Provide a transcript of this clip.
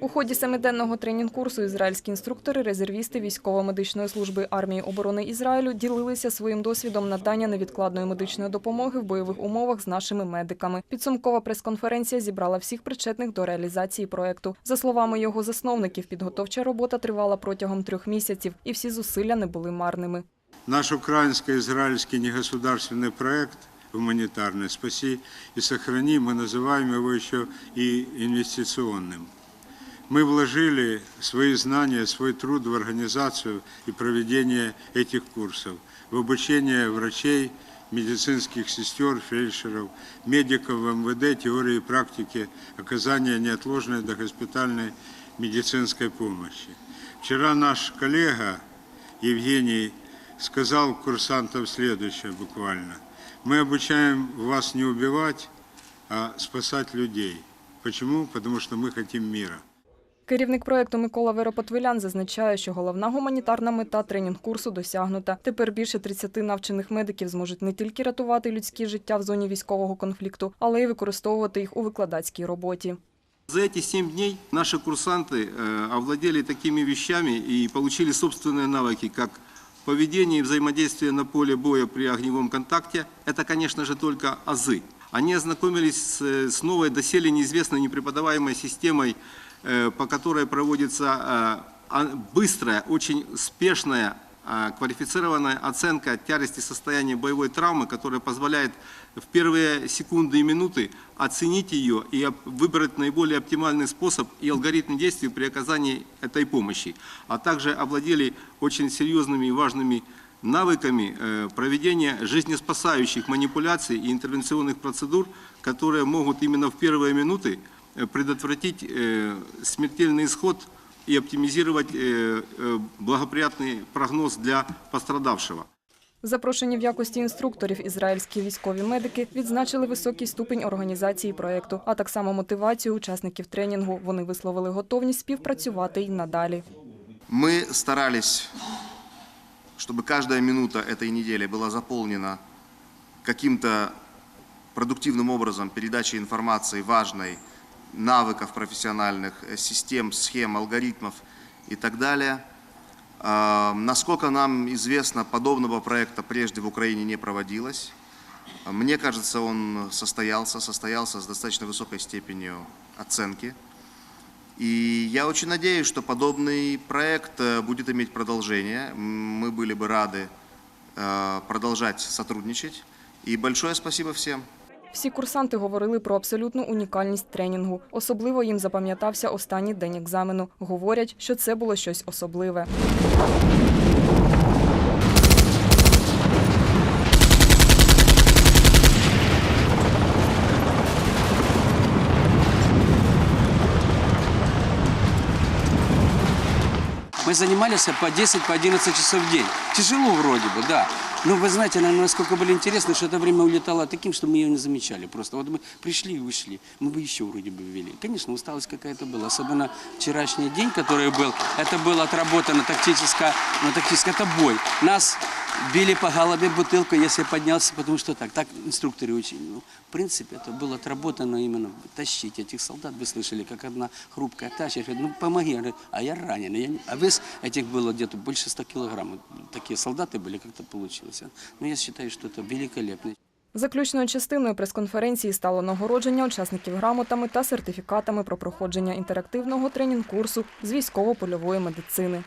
У ході семиденного тренінг-курсу ізраїльські інструктори, резервісти військово-медичної служби армії оборони Ізраїлю ділилися своїм досвідом надання невідкладної медичної допомоги в бойових умовах з нашими медиками. Підсумкова прес-конференція зібрала всіх причетних до реалізації проекту. За словами його засновників, підготовча робота тривала протягом трьох місяців, і всі зусилля не були марними. Наш украинско-израильский негосударственный проект гуманитарный «Спаси и сохрани» мы называем его еще и инвестиционным. Мы вложили свои знания, свой труд в организацию и проведение этих курсов, в обучение врачей, медицинских сестер, фельдшеров, медиков в МВД, теории и практики оказания неотложной догоспитальной медицинской помощи. Вчера наш коллега Евгений сказал курсантам следующее буквально. Мы обучаем вас не убивать, а спасать людей. Почему? Потому что мы хотим мира. Керівник проекту Микола Веропотвилян зазначає, що головна гуманітарна мета тренінг-курсу досягнута. Тепер більше 30 навчених медиків зможуть не тільки рятувати людські життя в зоні військового конфлікту, але й використовувати їх у викладацькій роботі. За эти семь дней наши курсанты э, овладели такими вещами и получили собственные навыки, как поведение и взаимодействие на поле боя при огневом контакте. Это, конечно же, только азы. Они ознакомились с, с новой, доселе неизвестной, непреподаваемой системой, э, по которой проводится э, а- быстрая, очень спешная а, квалифицированная оценка тяжести состояния боевой травмы, которая позволяет в первые секунды и минуты оценить ее и выбрать наиболее оптимальный способ и алгоритм действий при оказании этой помощи. А также овладели очень серьезными и важными навыками э, проведения жизнеспасающих манипуляций и интервенционных процедур, которые могут именно в первые минуты э, предотвратить э, смертельный исход и оптимизировать э, э, благоприятный прогноз для пострадавшего. Запрошені в якості інструкторів ізраїльські військові медики відзначили високий ступінь організації проекту, а так само мотивацію учасників тренінгу. Вони висловили готовність співпрацювати й надалі. Мы старались, чтобы каждая минута этой недели была заполнена каким-то продуктивным образом передачей информации важной, навыков профессиональных, э, систем, схем, алгоритмов и так далее. А, Насколько нам известно, подобного проекта прежде в Украине не проводилось. Мне кажется, он состоялся, состоялся с достаточно высокой степенью оценки. И я очень надеюсь, что подобный проект э, будет иметь продолжение. Мы были бы рады э, продолжать сотрудничать. И большое спасибо всем. Всі курсанти говорили про абсолютну унікальність тренінгу. Особливо їм запам'ятався останній день екзамену. Говорять, що це було щось особливе. Мы занимались по 10, по 11 часов в день. Тяжело вроде бы, да. Но вы знаете, наверное, насколько были интересны, что это время улетало таким, что мы ее не замечали. Просто вот мы пришли и вышли, мы бы еще вроде бы вели. Конечно, усталость какая-то была. Особенно вчерашний день, который был, это было отработано тактическое, ну, тактическое, это бой. Нас били по голове бутылкой, если поднялся, потому что так, так инструкторы учили. Ну, в принципе, это было отработано именно тащить этих солдат. Вы слышали, как одна хрупкая тащит, говорит, ну помоги. Я говорю, а я раненый. Я не- А вес этих было где-то больше 100 килограмм. Вот Такие солдаты были, как-то получилось. Но я считаю, что это великолепно. Заключною частиною прес-конференції стало нагородження учасників грамотами та сертифікатами про проходження інтерактивного тренінг-курсу з військово-польової медицини.